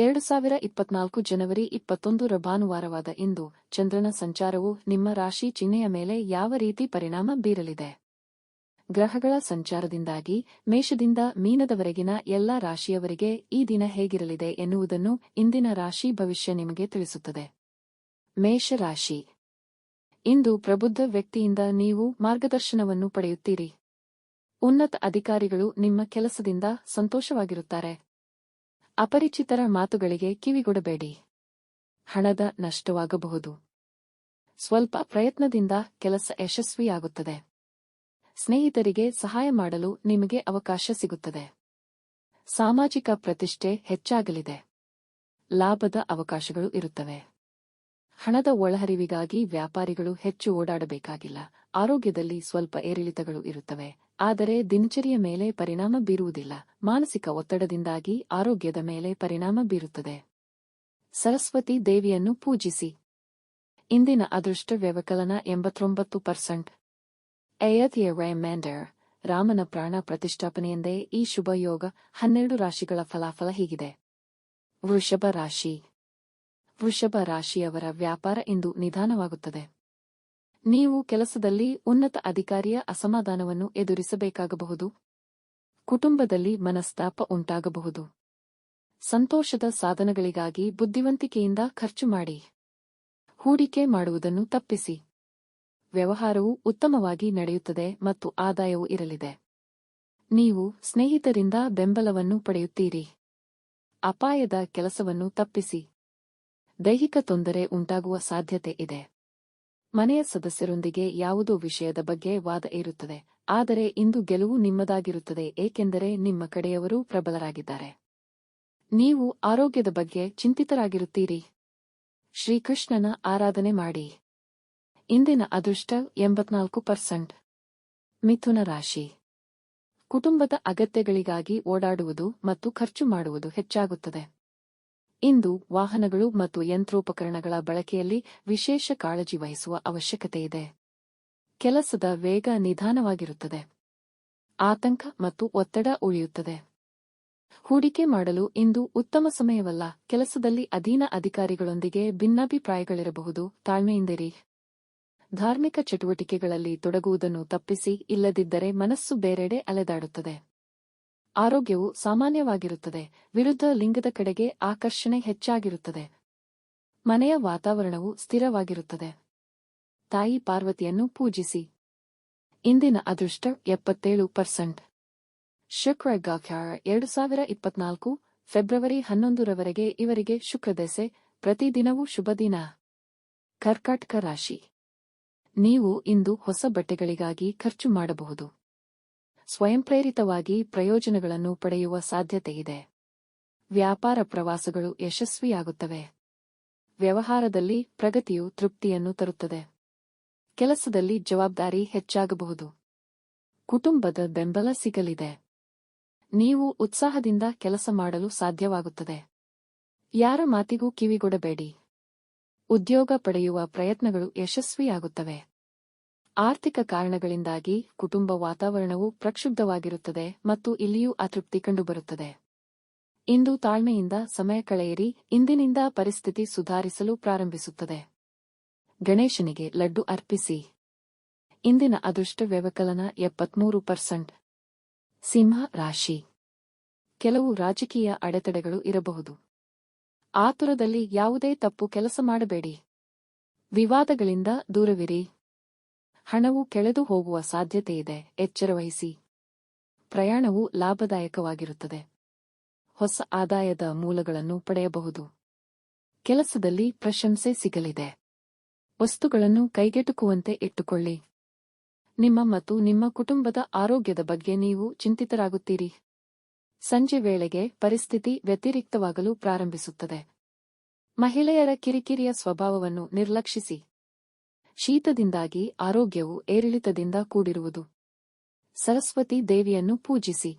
ಎರಡು ಸಾವಿರ ಇಪ್ಪತ್ನಾಲ್ಕು ಜನವರಿ ಇಪ್ಪತ್ತೊಂದು ರ ಭಾನುವಾರವಾದ ಇಂದು ಚಂದ್ರನ ಸಂಚಾರವು ನಿಮ್ಮ ರಾಶಿ ಚಿಹ್ನೆಯ ಮೇಲೆ ಯಾವ ರೀತಿ ಪರಿಣಾಮ ಬೀರಲಿದೆ? ಗ್ರಹಗಳ ಸಂಚಾರದಿಂದಾಗಿ ಮೇಷದಿಂದ ಮೀನದವರೆಗಿನ ಎಲ್ಲಾ ರಾಶಿಯವರಿಗೆ ಈ ದಿನ ಹೇಗಿರಲಿದೆ ಎನ್ನುವುದನ್ನು ಇಂದಿನ ರಾಶಿ ಭವಿಷ್ಯ ನಿಮಗೆ ತಿಳಿಸುತ್ತದೆ. ಮೇಷರಾಶಿ ಇಂದು ಪ್ರಬುದ್ಧ ವ್ಯಕ್ತಿಯಿಂದ ನೀವು ಮಾರ್ಗದರ್ಶನವನ್ನು ಪಡೆಯುತ್ತೀರಿ. ಉನ್ನತ ಅಧಿಕಾರಿಗಳು ನಿಮ್ಮ ಕೆಲಸದಿಂದ ಸಂತೋಷವಾಗಿರುತ್ತಾರೆ. ಅಪರಿಚಿತರ ಮಾತುಗಳಿಗೆ ಕಿವಿಗೊಡಬೇಡಿ. ಹಣದ ನಷ್ಟವಾಗಬಹುದು. ಸ್ವಲ್ಪ ಪ್ರಯತ್ನದಿಂದ ಕೆಲಸ ಯಶಸ್ವಿಯಾಗುತ್ತದೆ. ಸ್ನೇಹಿತರಿಗೆ ಸಹಾಯ ಮಾಡಲು ನಿಮಗೆ ಅವಕಾಶ ಸಿಗುತ್ತದೆ. ಸಾಮಾಜಿಕ ಪ್ರತಿಷ್ಠೆ ಹೆಚ್ಚಾಗಲಿದೆ. ಲಾಭದ ಅವಕಾಶಗಳು ಇರುತ್ತವೆ. ಹಣದ ಒಳಹರಿವಿಗಾಗಿ ವ್ಯಾಪಾರಿಗಳು ಹೆಚ್ಚು ಓಡಾಡಬೇಕಾಗಿಲ್ಲ. ಆರೋಗ್ಯದಲ್ಲಿ ಸ್ವಲ್ಪ ಏರಿಳಿತಗಳು ಇರುತ್ತವೆ, ಆದರೆ ದಿನಚರಿಯ ಮೇಲೆ ಪರಿಣಾಮ ಬೀರುವುದಿಲ್ಲ. ಮಾನಸಿಕ ಒತ್ತಡದಿಂದಾಗಿ ಆರೋಗ್ಯದ ಮೇಲೆ ಪರಿಣಾಮ ಬೀರುತ್ತದೆ. ಸರಸ್ವತಿ ದೇವಿಯನ್ನು ಪೂಜಿಸಿ. ಇಂದಿನ ಅದೃಷ್ಟ ವ್ಯವಕಲನ ಎಂಬತ್ತೊಂಬತ್ತು ಪರ್ಸೆಂಟ್. ಎಯತಿಯ ಮ್ಯಾಂಡರ್ ರಾಮನ ಪ್ರಾಣ ಪ್ರತಿಷ್ಠಾಪನೆಯೆಂದೇ ಈ ಶುಭ ಯೋಗ ಹನ್ನೆರಡು ರಾಶಿಗಳ ಫಲಾಫಲ ಹೀಗಿದೆ. ವೃಷಭ ರಾಶಿ. ವೃಷಭ ರಾಶಿಯವರ ವ್ಯಾಪಾರ ಇಂದು ನಿಧಾನವಾಗುತ್ತದೆ. ನೀವು ಕೆಲಸದಲ್ಲಿ ಉನ್ನತ ಅಧಿಕಾರಿಯ ಅಸಮಾಧಾನವನ್ನು ಎದುರಿಸಬೇಕಾಗಬಹುದು. ಕುಟುಂಬದಲ್ಲಿ ಮನಸ್ತಾಪ ಉಂಟಾಗಬಹುದು. ಸಂತೋಷದ ಸಾಧನಗಳಿಗಾಗಿ ಬುದ್ಧಿವಂತಿಕೆಯಿಂದ ಖರ್ಚು ಮಾಡಿ. ಹೂಡಿಕೆ ಮಾಡುವುದನ್ನು ತಪ್ಪಿಸಿ. ವ್ಯವಹಾರವು ಉತ್ತಮವಾಗಿ ನಡೆಯುತ್ತದೆ ಮತ್ತು ಆದಾಯವು ಇರಲಿದೆ. ನೀವು ಸ್ನೇಹಿತರಿಂದ ಬೆಂಬಲವನ್ನು ಪಡೆಯುತ್ತೀರಿ. ಅಪಾಯದ ಕೆಲಸವನ್ನು ತಪ್ಪಿಸಿ. ದೈಹಿಕ ತೊಂದರೆ ಉಂಟಾಗುವ ಸಾಧ್ಯತೆ ಇದೆ. ಮನೆಯ ಸದಸ್ಯರೊಂದಿಗೆ ಯಾವುದೋ ವಿಷಯದ ಬಗ್ಗೆ ವಾದ ಇರುತ್ತದೆ ಆದರೆ ಇಂದು ಗೆಲುವು ನಿಮ್ಮದಾಗಿರುತ್ತದೆ, ಏಕೆಂದರೆ ನಿಮ್ಮ ಕಡೆಯವರು ಪ್ರಬಲರಾಗಿದ್ದಾರೆ. ನೀವು ಆರೋಗ್ಯದ ಬಗ್ಗೆ ಚಿಂತಿತರಾಗಿರುತ್ತೀರಿ. ಶ್ರೀಕೃಷ್ಣನ ಆರಾಧನೆ ಮಾಡಿ. ಇಂದಿನ ಅದೃಷ್ಟ ಎಂಬತ್ನಾಲ್ಕು ಪರ್ಸೆಂಟ್. ಮಿಥುನ ರಾಶಿ. ಕುಟುಂಬದ ಅಗತ್ಯಗಳಿಗಾಗಿ ಓಡಾಡುವುದು ಮತ್ತು ಖರ್ಚು ಮಾಡುವುದು ಹೆಚ್ಚಾಗುತ್ತದೆ. ಇಂದು ವಾಹನಗಳು ಮತ್ತು ಯಂತ್ರೋಪಕರಣಗಳ ಬಳಕೆಯಲ್ಲಿ ವಿಶೇಷ ಕಾಳಜಿ ವಹಿಸುವ ಅವಶ್ಯಕತೆ ಇದೆ ಕೆಲಸದ ವೇಗ ನಿಧಾನವಾಗಿರುತ್ತದೆ. ಆತಂಕ ಮತ್ತು ಒತ್ತಡ ಉಳಿಯುತ್ತದೆ. ಹೂಡಿಕೆ ಮಾಡಲು ಇಂದು ಉತ್ತಮ ಸಮಯವಲ್ಲ. ಕೆಲಸದಲ್ಲಿ ಅಧೀನ ಅಧಿಕಾರಿಗಳೊಂದಿಗೆ ಭಿನ್ನಾಭಿಪ್ರಾಯಗಳಿರಬಹುದು. ತಾಳ್ಮೆಯಿಂದಿರಿ. ಧಾರ್ಮಿಕ ಚಟುವಟಿಕೆಗಳಲ್ಲಿ ತೊಡಗುವುದನ್ನು ತಪ್ಪಿಸಿ, ಇಲ್ಲದಿದ್ದರೆ ಮನಸ್ಸು ಬೇರೆಡೆ ಅಲೆದಾಡುತ್ತದೆ. ಆರೋಗ್ಯವು ಸಾಮಾನ್ಯವಾಗಿರುತ್ತದೆ, ವಿರುದ್ಧ ಲಿಂಗದ ಕಡೆಗೆ ಆಕರ್ಷಣೆ ಹೆಚ್ಚಾಗಿರುತ್ತದೆ. ಮನೆಯ ವಾತಾವರಣವು ಸ್ಥಿರವಾಗಿರುತ್ತದೆ. ತಾಯಿ ಪಾರ್ವತಿಯನ್ನು ಪೂಜಿಸಿ. ಇಂದಿನ ಅದೃಷ್ಟ ಎಪ್ಪತ್ತೇಳು ಪರ್ಸೆಂಟ್. ಶುಕ್ರ ಗಾಖ್ಯಾರ ಎರಡು ಸಾವಿರ ಇಪ್ಪತ್ನಾಲ್ಕು, ಫೆಬ್ರವರಿ ಹನ್ನೊಂದರವರೆಗೆ ಇವರಿಗೆ ಶುಕ್ರದೆಸೆ, ಪ್ರತಿದಿನವೂ ಶುಭ ದಿನ. ಕರ್ಕಾಟಕ ರಾಶಿ. ನೀವು ಇಂದು ಹೊಸ ಬಟ್ಟೆಗಳಿಗಾಗಿ ಖರ್ಚು ಮಾಡಬಹುದು. ಸ್ವಯಂಪ್ರೇರಿತವಾಗಿ ಪ್ರಯೋಜನಗಳನ್ನು ಪಡೆಯುವ ಸಾಧ್ಯತೆಯಿದೆ. ವ್ಯಾಪಾರ ಪ್ರವಾಸಗಳು ಯಶಸ್ವಿಯಾಗುತ್ತವೆ. ವ್ಯವಹಾರದಲ್ಲಿ ಪ್ರಗತಿಯು ತೃಪ್ತಿಯನ್ನು ತರುತ್ತದೆ. ಕೆಲಸದಲ್ಲಿ ಜವಾಬ್ದಾರಿ ಹೆಚ್ಚಾಗಬಹುದು. ಕುಟುಂಬದ ಬೆಂಬಲ ಸಿಗಲಿದೆ. ನೀವು ಉತ್ಸಾಹದಿಂದ ಕೆಲಸ ಮಾಡಲು ಸಾಧ್ಯವಾಗುತ್ತದೆ. ಯಾರ ಮಾತಿಗೂ ಕಿವಿಗೊಡಬೇಡಿ. ಉದ್ಯೋಗ ಪಡೆಯುವ ಪ್ರಯತ್ನಗಳು ಯಶಸ್ವಿಯಾಗುತ್ತವೆ. ಆರ್ಥಿಕ ಕಾರಣಗಳಿಂದಾಗಿ ಕುಟುಂಬ ವಾತಾವರಣವು ಪ್ರಕ್ಷುಬ್ಧವಾಗಿರುತ್ತದೆ ಮತ್ತು ಇಲ್ಲಿಯೂ ಅತೃಪ್ತಿ ಕಂಡುಬರುತ್ತದೆ. ಇಂದು ತಾಳ್ಮೆಯಿಂದ ಸಮಯ ಕಳೆಯಿರಿ, ಇಂದಿನಿಂದ ಪರಿಸ್ಥಿತಿ ಸುಧಾರಿಸಲು ಪ್ರಾರಂಭಿಸುತ್ತದೆ. ಗಣೇಶನಿಗೆ ಲಡ್ಡು ಅರ್ಪಿಸಿ. ಇಂದಿನ ಅದೃಷ್ಟ ವ್ಯವಕಲನ ಎಪ್ಪತ್ಮೂರು ಪರ್ಸೆಂಟ್. ಸಿಂಹ ರಾಶಿ. ಕೆಲವು ರಾಜಕೀಯ ಅಡೆತಡೆಗಳು ಇರಬಹುದು. ಆತುರದಲ್ಲಿ ಯಾವುದೇ ತಪ್ಪು ಕೆಲಸ ಮಾಡಬೇಡಿ. ವಿವಾದಗಳಿಂದ ದೂರವಿರಿ. ಹಣವು ಕೆಳೆದು ಹೋಗುವ ಸಾಧ್ಯತೆಯಿದೆ ಎಚ್ಚರವಹಿಸಿ ಪ್ರಯಾಣವು ಲಾಭದಾಯಕವಾಗಿರುತ್ತದೆ. ಹೊಸ ಆದಾಯದ ಮೂಲಗಳನ್ನು ಪಡೆಯಬಹುದು. ಕೆಲಸದಲ್ಲಿ ಪ್ರಶಂಸೆ ಸಿಗಲಿದೆ. ವಸ್ತುಗಳನ್ನು ಕೈಗೆಟುಕುವಂತೆ ಇಟ್ಟುಕೊಳ್ಳಿ. ನಿಮ್ಮ ಮತ್ತು ನಿಮ್ಮ ಕುಟುಂಬದ ಆರೋಗ್ಯದ ಬಗ್ಗೆ ನೀವು ಚಿಂತಿತರಾಗುತ್ತೀರಿ. ಸಂಜೆ ವೇಳೆಗೆ ಪರಿಸ್ಥಿತಿ ವ್ಯತಿರಿಕ್ತವಾಗಲು ಪ್ರಾರಂಭಿಸುತ್ತದೆ. ಮಹಿಳೆಯರ ಕಿರಿಕಿರಿಯ ಸ್ವಭಾವವನ್ನು ನಿರ್ಲಕ್ಷಿಸಿ. ಶೀತದಿಂದಾಗಿ ಆರೋಗ್ಯವು ಏರಿಳಿತದಿಂದ ಕೂಡಿರುವುದು. ಸರಸ್ವತಿ ದೇವಿಯನ್ನು ಪೂಜಿಸಿ.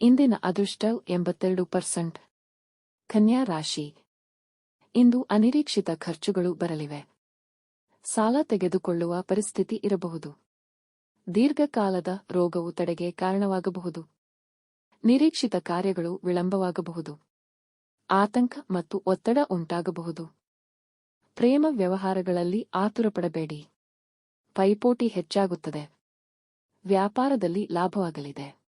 ಇಂದಿನ ಅದೃಷ್ಟ ಎಂಬತ್ತೆರಡು ಪರ್ಸೆಂಟ್. ಕನ್ಯಾ ರಾಶಿ. ಇಂದು ಅನಿರೀಕ್ಷಿತ ಖರ್ಚುಗಳು ಬರಲಿವೆ. ಸಾಲ ತೆಗೆದುಕೊಳ್ಳುವ ಪರಿಸ್ಥಿತಿ ಇರಬಹುದು. ದೀರ್ಘಕಾಲದ ರೋಗವು ತಡೆಗೆ ಕಾರಣವಾಗಬಹುದು. ನಿರೀಕ್ಷಿತ ಕಾರ್ಯಗಳು ವಿಳಂಬವಾಗಬಹುದು. ಆತಂಕ ಮತ್ತು ಒತ್ತಡ ಉಂಟಾಗಬಹುದು. ಪ್ರೇಮ ವ್ಯವಹಾರಗಳಲ್ಲಿ ಆತುರಪಡಬೇಡಿ. ಪೈಪೋಟಿ ಹೆಚ್ಚಾಗುತ್ತದೆ. ವ್ಯಾಪಾರದಲ್ಲಿ ಲಾಭವಾಗಲಿದೆ.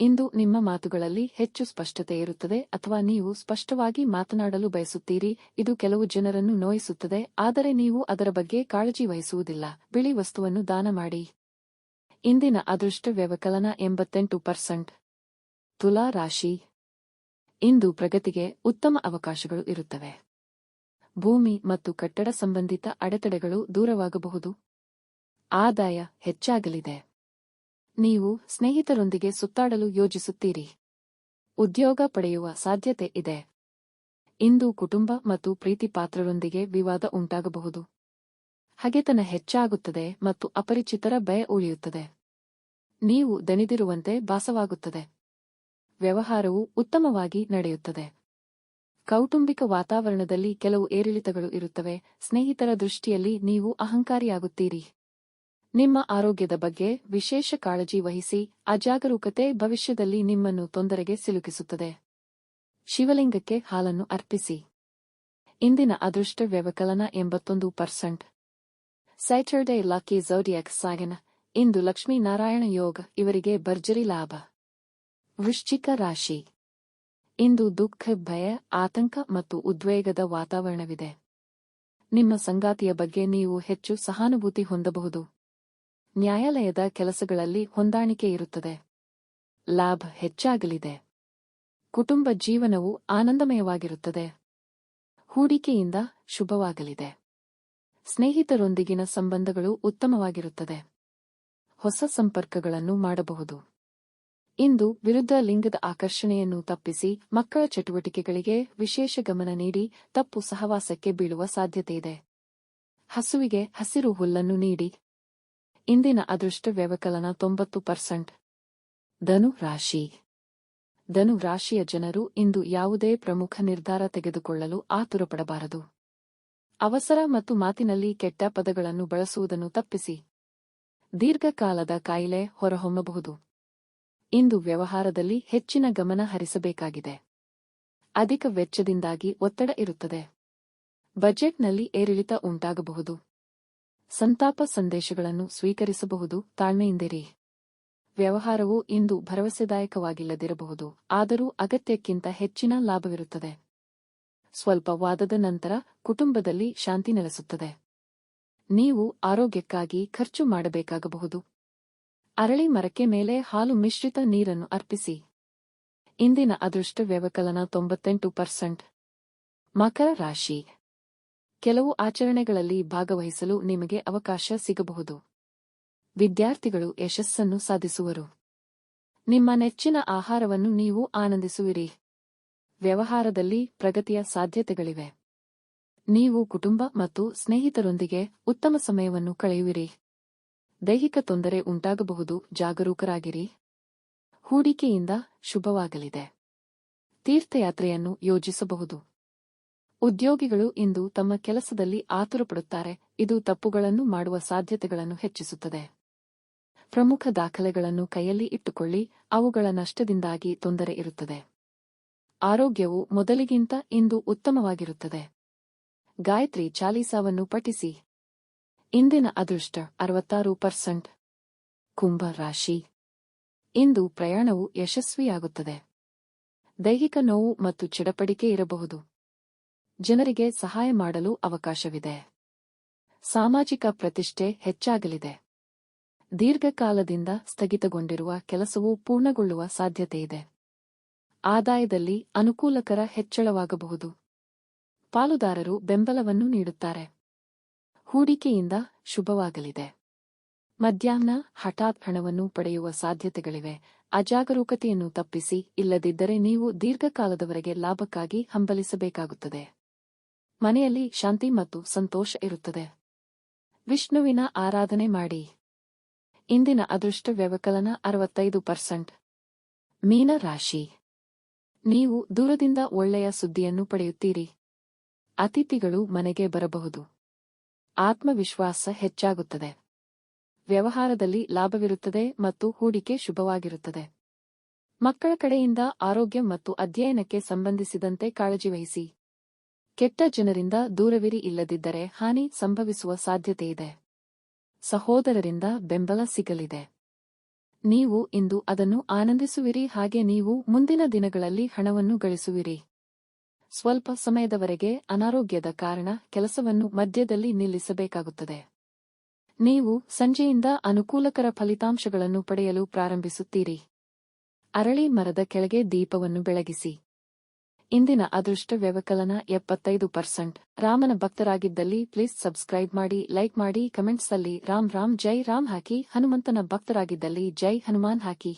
ಇಂದು ನಿಮ್ಮ ಮಾತುಗಳಲ್ಲಿ ಹೆಚ್ಚು ಸ್ಪಷ್ಟತೆ ಇರುತ್ತದೆ ಅಥವಾ ನೀವು ಸ್ಪಷ್ಟವಾಗಿ ಮಾತನಾಡಲು ಬಯಸುತ್ತೀರಿ, ಇದು ಕೆಲವು ಜನರನ್ನು ನೋಯಿಸುತ್ತದೆ, ಆದರೆ ನೀವು ಅದರ ಬಗ್ಗೆ ಕಾಳಜಿ ವಹಿಸುವುದಿಲ್ಲ. ಬಿಳಿ ವಸ್ತುವನ್ನು ದಾನ ಮಾಡಿ. ಇಂದಿನ ಅದೃಷ್ಟ ವ್ಯವಕಲನ ಎಂಬತ್ತೆಂಟು ಪರ್ಸೆಂಟ್. ತುಲಾ ರಾಶಿ. ಇಂದು ಪ್ರಗತಿಗೆ ಉತ್ತಮ ಅವಕಾಶಗಳು ಇರುತ್ತವೆ. ಭೂಮಿ ಮತ್ತು ಕಟ್ಟಡ ಸಂಬಂಧಿತ ಅಡೆತಡೆಗಳು ದೂರವಾಗಬಹುದು. ಆದಾಯ ಹೆಚ್ಚಾಗಲಿದೆ. ನೀವು ಸ್ನೇಹಿತರೊಂದಿಗೆ ಸುತ್ತಾಡಲು ಯೋಜಿಸುತ್ತೀರಿ. ಉದ್ಯೋಗ ಪಡೆಯುವ ಸಾಧ್ಯತೆ ಇದೆ. ಇಂದು ಕುಟುಂಬ ಮತ್ತು ಪ್ರೀತಿಪಾತ್ರರೊಂದಿಗೆ ವಿವಾದ ಉಂಟಾಗಬಹುದು. ಹಗೆತನ ಹೆಚ್ಚಾಗುತ್ತದೆ ಮತ್ತು ಅಪರಿಚಿತರ ಭಯ ಉಳಿಯುತ್ತದೆ. ನೀವು ದಣಿದಿರುವಂತೆ ಭಾಸವಾಗುತ್ತದೆ. ವ್ಯವಹಾರವು ಉತ್ತಮವಾಗಿ ನಡೆಯುತ್ತದೆ. ಕೌಟುಂಬಿಕ ವಾತಾವರಣದಲ್ಲಿ ಕೆಲವು ಏರಿಳಿತಗಳು ಇರುತ್ತವೆ. ಸ್ನೇಹಿತರ ದೃಷ್ಟಿಯಲ್ಲಿ ನೀವು ಅಹಂಕಾರಿಯಾಗುತ್ತೀರಿ. ನಿಮ್ಮ ಆರೋಗ್ಯದ ಬಗ್ಗೆ ವಿಶೇಷ ಕಾಳಜಿ ವಹಿಸಿ, ಅಜಾಗರೂಕತೆ ಭವಿಷ್ಯದಲ್ಲಿ ನಿಮ್ಮನ್ನು ತೊಂದರೆಗೆ ಸಿಲುಕಿಸುತ್ತದೆ. ಶಿವಲಿಂಗಕ್ಕೆ ಹಾಲನ್ನು ಅರ್ಪಿಸಿ. ಇಂದಿನ ಅದೃಷ್ಟ ವ್ಯವಕಲನ ಎಂಬತ್ತೊಂದು ಪರ್ಸೆಂಟ್. ಸ್ಯಾಟರ್ಡೇ ಲಕ್ಕಿ ಝೋಡಿಯಾಕ್ ಸಾಗನ. ಇಂದು ಲಕ್ಷ್ಮೀನಾರಾಯಣ ಯೋಗ, ಇವರಿಗೆ ಭರ್ಜರಿ ಲಾಭ. ವೃಶ್ಚಿಕ ರಾಶಿ. ಇಂದು ದುಃಖ, ಭಯ, ಆತಂಕ ಮತ್ತು ಉದ್ವೇಗದ ವಾತಾವರಣವಿದೆ. ನಿಮ್ಮ ಸಂಗಾತಿಯ ಬಗ್ಗೆ ನೀವು ಹೆಚ್ಚು ಸಹಾನುಭೂತಿ ಹೊಂದಬಹುದು. ನ್ಯಾಯಾಲಯದ ಕೆಲಸಗಳಲ್ಲಿ ಹೊಂದಾಣಿಕೆ ಇರುತ್ತದೆ. ಲಾಭ ಹೆಚ್ಚಾಗಲಿದೆ. ಕುಟುಂಬ ಜೀವನವು ಆನಂದಮಯವಾಗಿರುತ್ತದೆ. ಹೂಡಿಕೆಯಿಂದ ಶುಭವಾಗಲಿದೆ. ಸ್ನೇಹಿತರೊಂದಿಗಿನ ಸಂಬಂಧಗಳು ಉತ್ತಮವಾಗಿರುತ್ತದೆ. ಹೊಸ ಸಂಪರ್ಕಗಳನ್ನು ಮಾಡಬಹುದು. ಇಂದು ವಿರುದ್ಧ ಲಿಂಗದ ಆಕರ್ಷಣೆಯನ್ನು ತಪ್ಪಿಸಿ ಮಕ್ಕಳ ಚಟುವಟಿಕೆಗಳಿಗೆ ವಿಶೇಷ ಗಮನ ನೀಡಿ ತಪ್ಪು ಸಹವಾಸಕ್ಕೆ ಬೀಳುವ ಸಾಧ್ಯತೆಯಿದೆ ಹಸುವಿಗೆ ಹಸಿರು ಹುಲ್ಲನ್ನು ನೀಡಿ. ಇಂದಿನ ಅದೃಷ್ಟ ವ್ಯವಕಲನ ತೊಂಬತ್ತು ಪರ್ಸೆಂಟ್. ಧನು ರಾಶಿ. ಧನು ರಾಶಿಯ ಜನರು ಇಂದು ಯಾವುದೇ ಪ್ರಮುಖ ನಿರ್ಧಾರ ತೆಗೆದುಕೊಳ್ಳಲು ಆತುರಪಡಬಾರದು. ಅವಸರ ಮತ್ತು ಮಾತಿನಲ್ಲಿ ಕೆಟ್ಟ ಪದಗಳನ್ನು ಬಳಸುವುದನ್ನು ತಪ್ಪಿಸಿ. ದೀರ್ಘಕಾಲದ ಕಾಯಿಲೆ ಹೊರಹೊಮ್ಮಬಹುದು. ಇಂದು ವ್ಯವಹಾರದಲ್ಲಿ ಹೆಚ್ಚಿನ ಗಮನ ಹರಿಸಬೇಕಾಗಿದೆ. ಅಧಿಕ ವೆಚ್ಚದಿಂದಾಗಿ ಒತ್ತಡ ಇರುತ್ತದೆ. ಬಜೆಟ್ನಲ್ಲಿ ಏರಿಳಿತ ಉಂಟಾಗಬಹುದು. ಸಂತಾಪ ಸಂದೇಶಗಳನ್ನು ಸ್ವೀಕರಿಸಬಹುದು, ತಾಳ್ಮೆಯಿಂದಿರಿ. ವ್ಯವಹಾರವು ಇಂದು ಭರವಸೆದಾಯಕವಾಗಿಲ್ಲದಿರಬಹುದು, ಆದರೂ ಅಗತ್ಯಕ್ಕಿಂತ ಹೆಚ್ಚಿನ ಲಾಭವಿರುತ್ತದೆ. ಸ್ವಲ್ಪ ವಾದದ ನಂತರ ಕುಟುಂಬದಲ್ಲಿ ಶಾಂತಿ ನೆಲೆಸುತ್ತದೆ. ನೀವು ಆರೋಗ್ಯಕ್ಕಾಗಿ ಖರ್ಚು ಮಾಡಬೇಕಾಗಬಹುದು. ಅರಳಿ ಮರಕ್ಕೆ ಮೇಲೆ ಹಾಲು ಮಿಶ್ರಿತ ನೀರನ್ನು ಅರ್ಪಿಸಿ. ಇಂದಿನ ಅದೃಷ್ಟ ವ್ಯವಕಲನ ತೊಂಬತ್ತೆಂಟು ಪರ್ಸೆಂಟ್. ಮಕರ ರಾಶಿ. ಕೆಲವು ಆಚರಣೆಗಳಲ್ಲಿ ಭಾಗವಹಿಸಲು ನಿಮಗೆ ಅವಕಾಶ ಸಿಗಬಹುದು. ವಿದ್ಯಾರ್ಥಿಗಳು ಯಶಸ್ಸನ್ನು ಸಾಧಿಸುವರು. ನಿಮ್ಮ ನೆಚ್ಚಿನ ಆಹಾರವನ್ನು ನೀವು ಆನಂದಿಸುವಿರಿ. ವ್ಯವಹಾರದಲ್ಲಿ ಪ್ರಗತಿಯ ಸಾಧ್ಯತೆಗಳಿವೆ. ನೀವು ಕುಟುಂಬ ಮತ್ತು ಸ್ನೇಹಿತರೊಂದಿಗೆ ಉತ್ತಮ ಸಮಯವನ್ನು ಕಳೆಯುವಿರಿ. ದೈಹಿಕ ತೊಂದರೆ ಉಂಟಾಗಬಹುದು, ಜಾಗರೂಕರಾಗಿರಿ. ಹೂಡಿಕೆಯಿಂದ ಶುಭವಾಗಲಿದೆ. ತೀರ್ಥಯಾತ್ರೆಯನ್ನು ಯೋಜಿಸಬಹುದು. ಉದ್ಯೋಗಿಗಳು ಇಂದು ತಮ್ಮ ಕೆಲಸದಲ್ಲಿ ಆತುರಪಡುತ್ತಾರೆ, ಇದು ತಪ್ಪುಗಳನ್ನು ಮಾಡುವ ಸಾಧ್ಯತೆಗಳನ್ನು ಹೆಚ್ಚಿಸುತ್ತದೆ. ಪ್ರಮುಖ ದಾಖಲೆಗಳನ್ನು ಕೈಯಲ್ಲಿ ಇಟ್ಟುಕೊಳ್ಳಿ, ಅವುಗಳ ನಷ್ಟದಿಂದಾಗಿ ತೊಂದರೆ ಇರುತ್ತದೆ. ಆರೋಗ್ಯವು ಮೊದಲಿಗಿಂತ ಇಂದು ಉತ್ತಮವಾಗಿರುತ್ತದೆ. ಗಾಯತ್ರಿ ಚಾಲೀಸಾವನ್ನು ಪಠಿಸಿ. ಇಂದಿನ ಅದೃಷ್ಟ ಅರವತ್ತಾರು ಪರ್ಸೆಂಟ್. ಕುಂಭ ರಾಶಿ. ಇಂದು ಪ್ರಯಾಣವು ಯಶಸ್ವಿಯಾಗುತ್ತದೆ. ದೈಹಿಕ ನೋವು ಮತ್ತು ಚಿಡಪಡಿಕೆ ಇರಬಹುದು. ಜನರಿಗೆ ಸಹಾಯ ಮಾಡಲು ಅವಕಾಶವಿದೆ. ಸಾಮಾಜಿಕ ಪ್ರತಿಷ್ಠೆ ಹೆಚ್ಚಾಗಲಿದೆ. ದೀರ್ಘಕಾಲದಿಂದ ಸ್ಥಗಿತಗೊಂಡಿರುವ ಕೆಲಸವು ಪೂರ್ಣಗೊಳ್ಳುವ ಸಾಧ್ಯತೆಯಿದೆ ಆದಾಯದಲ್ಲಿ ಅನುಕೂಲಕರ ಹೆಚ್ಚಳವಾಗಬಹುದು. ಪಾಲುದಾರರು ಬೆಂಬಲವನ್ನು ನೀಡುತ್ತಾರೆ. ಹೂಡಿಕೆಯಿಂದ ಶುಭವಾಗಲಿದೆ. ಮಧ್ಯಾಹ್ನ ಹಠಾತ್ ಹಣವನ್ನು ಪಡೆಯುವ ಸಾಧ್ಯತೆಗಳಿವೆ. ಅಜಾಗರೂಕತೆಯನ್ನು ತಪ್ಪಿಸಿ, ಇಲ್ಲದಿದ್ದರೆ ನೀವು ದೀರ್ಘಕಾಲದವರೆಗೆ ಲಾಭಕ್ಕಾಗಿ ಹಂಬಲಿಸಬೇಕಾಗುತ್ತದೆ. ಮನೆಯಲ್ಲಿ ಶಾಂತಿ ಮತ್ತು ಸಂತೋಷ ಇರುತ್ತದೆ. ವಿಷ್ಣುವಿನ ಆರಾಧನೆ ಮಾಡಿ. ಇಂದಿನ ಅದೃಷ್ಟ ವ್ಯವಕಲನ ಅರವತ್ತೈದು ಪರ್ಸೆಂಟ್. ಮೀನ ರಾಶಿ. ನೀವು ದೂರದಿಂದ ಒಳ್ಳೆಯ ಸುದ್ದಿಯನ್ನು ಪಡೆಯುತ್ತೀರಿ. ಅತಿಥಿಗಳು ಮನೆಗೆ ಬರಬಹುದು. ಆತ್ಮವಿಶ್ವಾಸ ಹೆಚ್ಚಾಗುತ್ತದೆ. ವ್ಯವಹಾರದಲ್ಲಿ ಲಾಭವಿರುತ್ತದೆ ಮತ್ತು ಹೂಡಿಕೆ ಶುಭವಾಗಿರುತ್ತದೆ. ಮಕ್ಕಳ ಕಡೆಯಿಂದ ಆರೋಗ್ಯ ಮತ್ತು ಅಧ್ಯಯನಕ್ಕೆ ಸಂಬಂಧಿಸಿದಂತೆ ಕಾಳಜಿ ವಹಿಸಿ. ಕೆಟ್ಟ ಜನರಿಂದ ದೂರವಿರಿ ಇಲ್ಲದಿದ್ದರೆ ಹಾನಿ ಸಂಭವಿಸುವ ಸಾಧ್ಯತೆಯಿದೆ ಸಹೋದರರಿಂದ ಬೆಂಬಲ ಸಿಗಲಿದೆ. ನೀವು ಇಂದು ಅದನ್ನು ಆನಂದಿಸುವಿರಿ ಹಾಗೆ ನೀವು ಮುಂದಿನ ದಿನಗಳಲ್ಲಿ ಹಣವನ್ನು ಗಳಿಸುವಿರಿ. ಸ್ವಲ್ಪ ಸಮಯದವರೆಗೆ ಅನಾರೋಗ್ಯದ ಕಾರಣ ಕೆಲಸವನ್ನು ಮಧ್ಯದಲ್ಲಿ ನಿಲ್ಲಿಸಬೇಕಾಗುತ್ತದೆ. ನೀವು ಸಂಜೆಯಿಂದ ಅನುಕೂಲಕರ ಫಲಿತಾಂಶಗಳನ್ನು ಪಡೆಯಲು ಪ್ರಾರಂಭಿಸುತ್ತೀರಿ. ಅರಳಿ ಮರದ ಕೆಳಗೆ ದೀಪವನ್ನು ಬೆಳಗಿಸಿ. ಇಂದಿನ ಅದೃಷ್ಟ ವ್ಯವಕಲನ ಎಪ್ಪತ್ತೈದು ಪರ್ಸೆಂಟ್. ರಾಮನ ಭಕ್ತರಾಗಿದ್ದಲ್ಲಿ ಪ್ಲೀಸ್ ಸಬ್ಸ್ಕ್ರೈಬ್ ಮಾಡಿ, ಲೈಕ್ ಮಾಡಿ, ಕಮೆಂಟ್ಸ್ ಅಲ್ಲಿ ರಾಮ್ ರಾಮ್ ಜೈ ರಾಮ್ ಹಾಕಿ, ಹನುಮಂತನ ಭಕ್ತರಾಗಿದ್ದಲ್ಲಿ ಜೈ ಹನುಮಾನ್ ಹಾಕಿ.